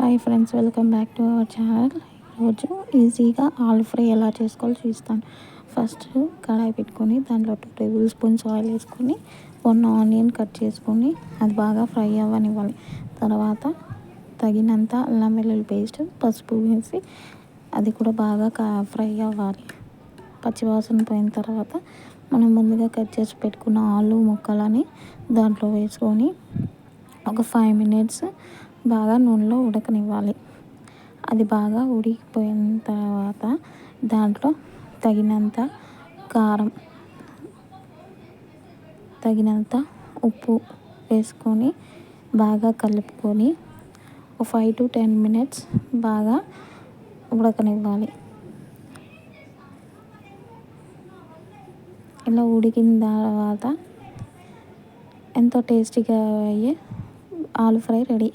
Hi friends welcome back to our channel. ఈరోజు ఈజీగా ఆలు ఫ్రై ఎలా చేసుకోవాలో చూస్తాను. ఫస్ట్ కడాయి పెట్టుకొని దాంట్లో టూ టేబుల్ స్పూన్స్ ఆయిల్ వేసుకొని వన్ ఆనియన్ కట్ చేసుకొని అది బాగా ఫ్రై అవ్వనివ్వాలి. తర్వాత తగినంత అల్లం వెల్లుల్లి పేస్ట్ పసుపు వేసి అది కూడా బాగా ఫ్రై అవ్వాలి. పచ్చివాసన పోయిన తర్వాత మనం ముందుగా కట్ చేసి పెట్టుకున్న ఆలు ముక్కలని దాంట్లో వేసుకొని ఒక ఫైవ్ మినిట్స్ బాగా నూనెలో ఉడకనివ్వాలి. అది బాగా ఉడికిపోయిన తర్వాత దాంట్లో తగినంత కారం తగినంత ఉప్పు వేసుకొని బాగా కలుపుకొని ఒక ఫైవ్ టు టెన్ మినిట్స్ బాగా ఉడకనివ్వాలి. ఇలా ఉడికిన తర్వాత ఎంతో టేస్టీగా అయ్యే ఆలు ఫ్రై రెడీ.